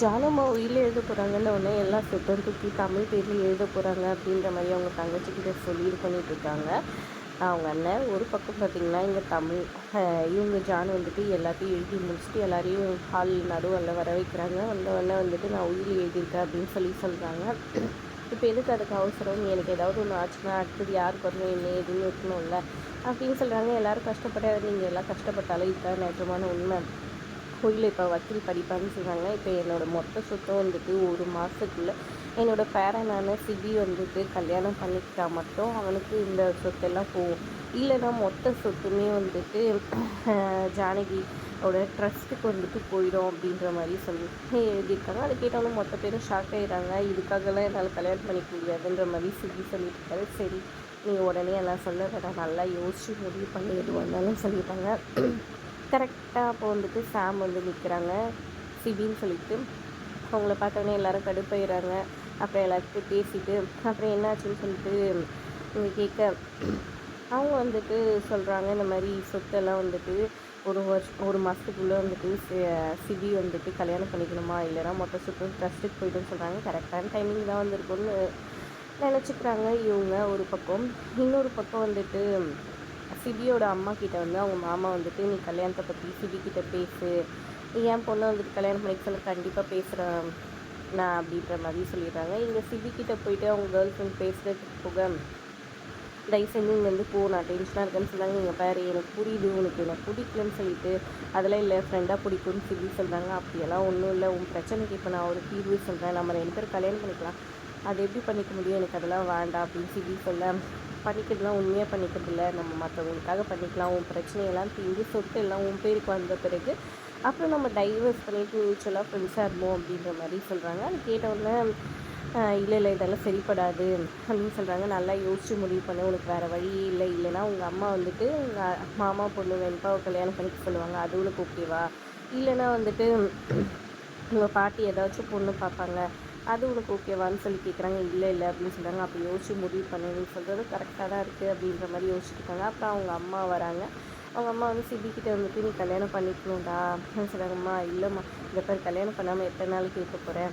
ஜானம்மா உயிரில் எழுத போகிறாங்கன்னு உடனே எல்லா சுத்தம் தூக்கி தமிழ் பேரில் எழுத போகிறாங்க அப்படின்ற மாதிரி அவங்க தங்கச்சிக்கிட்ட சொல்லி இது பண்ணிகிட்ருக்காங்க இருக்காங்க. அவங்க அண்ணன் ஒரு பக்கம் பார்த்திங்கன்னா இங்கே தமிழ் இவங்க ஜான் வந்துட்டு எல்லாத்தையும் எழுதி முடிச்சுட்டு எல்லாரையும் ஹால் நடுவில் வர வைக்கிறாங்க. வந்தவொடனே வந்துட்டு நான் உயிரில் எழுதியிருக்கேன் அப்படின்னு சொல்லி சொல்கிறாங்க இப்போ எதுக்கு அதுக்கு அவசரம்? எனக்கு ஏதாவது ஒன்று ஆச்சுன்னா அடுத்தது யாருக்கு வரணும் என்ன இருக்கணும் இருக்கணும்ல அப்படின்னு சொல்கிறாங்க எல்லோரும் கஷ்டப்பட்டு நீங்கள் எல்லாம் கஷ்டப்பட்டாலும் இதுதான் நிஜமான உண்மை. கோயிலில் இப்போ வக்கீல் படிப்பான்னு சொல்கிறாங்க இப்போ என்னோடய மொத்த சொத்தம் வந்துட்டு ஒரு மாதத்துக்குள்ளே என்னோடய பேரனான சிபி வந்துட்டு கல்யாணம் பண்ணிக்கிட்டா மட்டும் அவனுக்கு இந்த சொத்தெல்லாம் போகும். இல்லைன்னா மொத்த சொத்துமே வந்துட்டு ஜானகி அவரோட ட்ரஸ்ட்டுக்கு வந்துட்டு போயிடும் அப்படின்ற மாதிரி சொல்லி. எழுதியிருக்காங்க அதை கேட்டாலும் மொத்த பேரும் ஷாக் ஆகிடுறாங்க இதுக்காகலாம் என்னால் கல்யாணம் பண்ணிக்க முடியாதுன்ற மாதிரி சிபி சொல்லியிருக்காரு. சரி நீங்கள் உடனே எல்லாம் சொல்ல வேண்டாம் நல்லா யோசிச்சு முடிவு பண்ணி. எது வந்தாலும் சொல்லியிருக்காங்க கரெக்டாக அப்போ வந்துட்டு சாம் வந்து நிற்கிறாங்க சிபின்னு சொல்லிட்டு. அவங்கள பார்த்தோன்னே எல்லோரும் கடுப்பாயிடுறாங்க. அப்புறம் எல்லாத்துக்கும் பேசிட்டு அப்புறம் என்னாச்சுன்னு சொல்லிட்டு இங்கே கேட்க அவங்க வந்துட்டு சொல்கிறாங்க இந்த மாதிரி சொத்தெல்லாம் வந்துட்டு ஒரு வருஷம் ஒரு மாதத்துக்குள்ளே வந்துட்டு சிபி வந்துட்டு கல்யாணம் பண்ணிக்கணுமா? இல்லைனா மொத்த சொத்து ட்ரஸ்ட்டுக்கு போய்ட்டுன்னு சொல்கிறாங்க கரெக்டான டைமிங் தான் வந்திருக்கும்னு நினச்சிக்கிறாங்க இவங்க. ஒரு பக்கம் இன்னொரு பக்கம் வந்துட்டு சிபியோட அம்மா கிட்ட வந்து அவங்க மாமா வந்துட்டு நீ கல்யாணத்தை பற்றி சிபி கிட்ட பேசு. என் பொண்ணு வந்துட்டு கல்யாணம் பண்ணிக்க சொல்ல. கண்டிப்பாக பேசுகிறேன் நான் அப்படின்ற மாதிரி சொல்லிடுறாங்க. இங்கே சிபி கிட்ட போயிட்டு அவங்க கேர்ள் ஃப்ரெண்ட் பேசுகிறதுக்கு போக தயவு செஞ்சு இங்கேருந்து போ. நான் டென்ஷனாக இருக்கேன்னு சொன்னாங்க. நீங்கள் பாரு எனக்கு புரியுது. உனக்கு எனக்கு பிடிக்கலன்னு சொல்லிட்டு அதெல்லாம் இல்லை. ஃப்ரெண்டாக பிடிக்கும்னு சிபி சொல்கிறாங்க அப்படியெல்லாம் ஒன்றும் இல்லை. உன் பிரச்சனைக்கு இப்போ நான் ஒரு தீர்வு சொல்கிறேன் நம்ம ரெண்டு பேரும் கல்யாணம் பண்ணிக்கலாம். அது எப்படி பண்ணிக்க முடியும்? எனக்கு அதெல்லாம் வேண்டாம். அப்படின்னு சிபி சொல்ல பண்ணிக்கிறதுலாம் உண்மையாக பண்ணிக்கிறதில்ல. நம்ம மற்றவங்களுக்காக பண்ணிக்கலாம். உன் பிரச்சனையெல்லாம் தீர்ந்து சொத்து எல்லாம் உன் பேருக்கு வந்த பிறகு அப்புறம் நம்ம டைவர்ஸ் பண்ணிட்டு மியூச்சுவலாக ஃப்ரெண்ட்ஸாக இருப்போம் அப்படின்ற மாதிரி சொல்கிறாங்க அது கேட்டவுடனே இல்லை இல்லை இதெல்லாம் சரிப்படாது அப்படின்னு சொல்கிறாங்க நல்லா யோசிச்சு முடிவு பண்ண. உனக்கு வேறு வழி இல்லை. இல்லைன்னா உங்கள் அம்மா வந்துட்டு உங்கள் மாமா பொண்ணு வெண்பாவை கல்யாணம் பண்ணிக்க சொல்லுவாங்க. அது உனக்கு ஓகேவா இல்லைன்னா வந்துட்டு உங்கள் பாட்டி ஏதாச்சும் பொண்ணு பார்ப்பாங்க. அது உனக்கு ஓகேவான்னு சொல்லி கேட்குறாங்க இல்லை இல்லை அப்படின்னு சொல்கிறாங்க அப்போ யோசிச்சு முடிவு பண்ணுன்னு சொல்கிறது கரெக்டாக தான் இருக்குது அப்படின்ற மாதிரி யோசிச்சுருக்காங்க அப்புறம் அவங்க அம்மா வராங்க. அவங்க அம்மா வந்து சிபிக்கிட்ட வந்துட்டு நீ கல்யாணம் பண்ணிக்கணும்டா. அப்படின்னு சொல்கிறாங்கம்மா இல்லைம்மா. இந்த பேர் கல்யாணம் பண்ணாமல் எத்தனை நாளைக்கு இருக்க போகிறேன்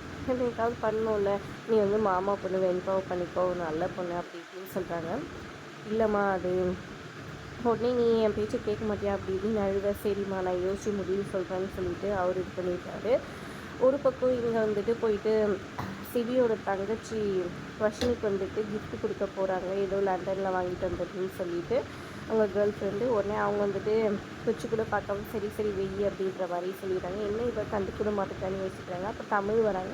எங்காவது பண்ணணும்ல. நீ வந்து மாமா பொண்ணு வெண்பாவை பண்ணிக்கோ. நல்ல பொண்ணு அப்படி இப்படின்னு சொல்கிறாங்க இல்லைம்மா அது உடனே நீ என் பேச்சு கேட்க மாட்டியா? அப்படி இப்படின்னு அழுவ. சரிம்மா நான் யோசிச்சு முடிவு சொல்கிறேன்னு சொல்லிட்டு அவர் இது பண்ணிட்டாரு. ஒரு பக்கம் இங்கே வந்துட்டு போயிட்டு சிவியோட தங்கச்சி வர்ஷினிக்கு வந்துட்டு கிஃப்ட் கொடுக்க போகிறாங்க ஏதோ லண்டனில் வாங்கிட்டு வந்ததுன்னு சொல்லிட்டு அவங்க கேர்ள் ஃப்ரெண்டு உடனே அவங்க வந்துட்டு குச்சி கூட பார்க்காம சரி சரி வெய்யி அப்படின்ற மாதிரி சொல்லிடுறாங்க. என்ன இப்போ கண்டுக்கூட மாட்டேக்கான்னு யோசிக்கிறாங்க. அப்போ தமிழ் வராங்க.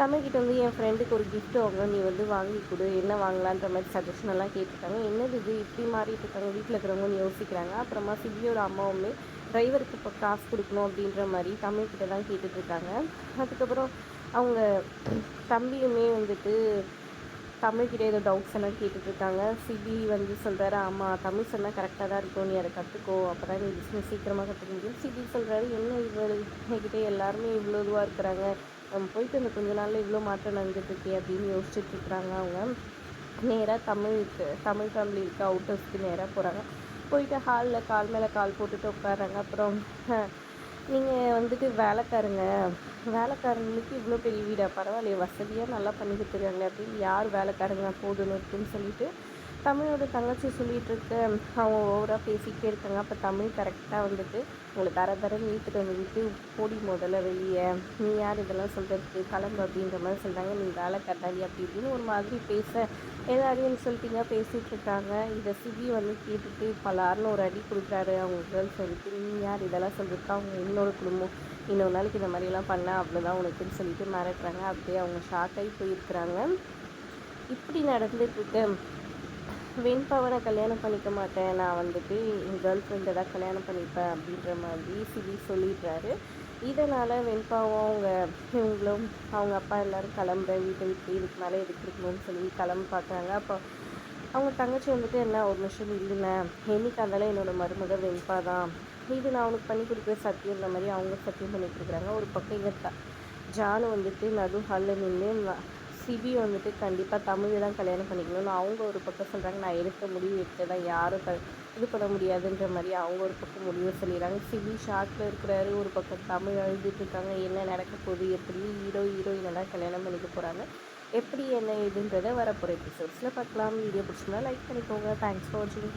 தமிழ்கிட்ட வந்து என் ஃப்ரெண்டுக்கு ஒரு கிஃப்ட் வாங்க நீ வந்து வாங்கி கொடு. என்ன வாங்கலான்ற மாதிரி சஜஷன் எல்லாம் கேட்டுருக்காங்க. என்னது இது? இப்படி மாறிட்டு இருக்காங்க. வீட்டில் இருக்கிறவங்கன்னு யோசிக்கிறாங்க. அப்புறமா சிவியோட அம்மாவுமே டிரைவருக்கு இப்போ காசு கொடுக்கணும் அப்படின்ற மாதிரி தமிழ்கிட்ட தான் கேட்டுட்ருக்காங்க. அதுக்கப்புறம் அவங்க தம்பியுமே வந்துட்டு தமிழ்கிட்ட ஏதோ டவுட்ஸ் எல்லாம் கேட்டுட்ருக்காங்க. சிபி வந்து சொல்கிறாரு ஆமாம் தமிழ் சொன்னால் கரெக்டாக தான் இருக்கும். நீ அதை கற்றுக்கோ அப்போ தான் நீ பிஸ்னஸ் சீக்கிரமாக கற்றுக்க முடியும். சிபி சொல்கிறாரு என்ன இவ்வளோ என்கிட்ட எல்லாருமே இவ்வளோ இதுவாக இருக்கிறாங்க. நம்ம போயிட்டு அந்த கொஞ்ச நாளில் இவ்வளோ மாற்றம் நடந்துட்டுருக்கே அப்படின்னு யோசிச்சுட்டு இருக்கிறாங்க அவங்க. நேராக தமிழுக்கு தமிழ் ஃபேமிலி இருக்க அவுட்டர்ஸ்க்கு நேராக போகிறாங்க போயிட்டு ஹாலில் கால் மேலே கால் போட்டுட்டு உட்காடுறாங்க அப்புறம் நீங்கள் வந்துட்டு வேலைக்காரங்க. வேலைக்காரங்களுக்கு இவ்வளோ பெரிய வீடாக பரவாயில்லையே வசதியாக நல்லா பண்ணி கொடுத்துருக்காங்க அப்படின்னு யார் வேலைக்காரங்க போதுன்னு இருக்குன்னு சொல்லிட்டு தமிழோட தங்கச்சி சொல்லிகிட்டு இருக்க. அவங்க ஓவராக பேசிக்கிட்டே இருக்காங்க. அப்போ தமிழ் கரெக்டாக வந்துட்டு உங்களை தர தர வீட்டுக்கு வந்துட்டு போடி முதல்ல வெளியே. நீ யார் இதெல்லாம் சொல்கிறதுக்கு கிளம்பு அப்படின்ற மாதிரி சொல்கிறாங்க நீ வேலை கட்டாளி அப்படி இப்படின்னு ஒரு மாதிரி பேச எல்லாரையும் சொல்லிட்டீங்க பேசிகிட்டு இருக்காங்க. இதை சிபி வந்து கேட்டுட்டு பலாருன்னு ஒரு அடி கொடுக்குறாரு. அவங்க கேர்ள்ஸ் வந்துட்டு நீ யார் இதெல்லாம் சொல்கிறதுக்கு அவங்க இன்னொரு குடும்பம். இன்னொரு நாளைக்கு இந்த மாதிரிலாம் பண்ணால் அவ்வளோதான் உனக்குன்னு சொல்லிட்டு மிரட்டுறாங்க. அப்படியே அவங்க ஷாக்காகி போயிருக்கிறாங்க. இப்படி நடந்துட்டு இருக்க. வெண்பாவை கல்யாணம் பண்ணிக்க மாட்டேன். நான் வந்துட்டு என் கேர்ள் ஃப்ரெண்டை தான் கல்யாணம் பண்ணிப்பேன் அப்படின்ற மாதிரி சிவி சொல்லிடுறாரு. இதனால் வெண்பாவும் அவங்க இவங்களும் அவங்க அப்பா எல்லோரும் கிளம்புற வீட்டை விட்டு இதுக்கு மேலே எதுக்கு இருக்கணும்னு சொல்லி கிளம்ப பார்க்குறாங்க. அப்போ அவங்க தங்கச்சி வந்துட்டு என்ன ஒரு நிமிஷம் இல்லைண்ணே என்னைக்கு அதனால் என்னோடய மருமக வெண்பா தான். இது நான் அவனுக்கு பண்ணி கொடுக்குற சத்தியன்ற மாதிரி அவங்க சத்தியம் பண்ணி கொடுக்குறாங்க ஒரு பக்கம் இங்கே ஜானு வந்துட்டு நடு ஹாலில் நின்று சிபி வந்துட்டு கண்டிப்பாக தமிழை தான் கல்யாணம் பண்ணிக்கணும்னு அவங்க ஒரு பக்கம் சொல்கிறாங்க நான் எடுத்த முடிவு எடுத்து தான் யாரும் க இது பண்ண முடியாதுன்ற மாதிரி அவங்க ஒரு பக்கம் முடிவு சொல்லிடுறாங்க. சிவி ஷார்ட்டில் இருக்கிறாரு ஒரு பக்கம் தமிழ் அழுதுட்டு இருக்காங்க. என்ன நடக்க போகுது எப்படி ஹீரோ ஹீரோயினெல்லாம் கல்யாணம் பண்ணிக்க போகிறாங்க எப்படி என்ன இதுன்றதை வரப்போகிற எபிசோட்ஸில் பார்க்கலாம். வீடியோ பிடிச்சிருந்தா லைக் பண்ணிக்கோங்க. தேங்க்ஸ் ஃபார் வாட்சிங்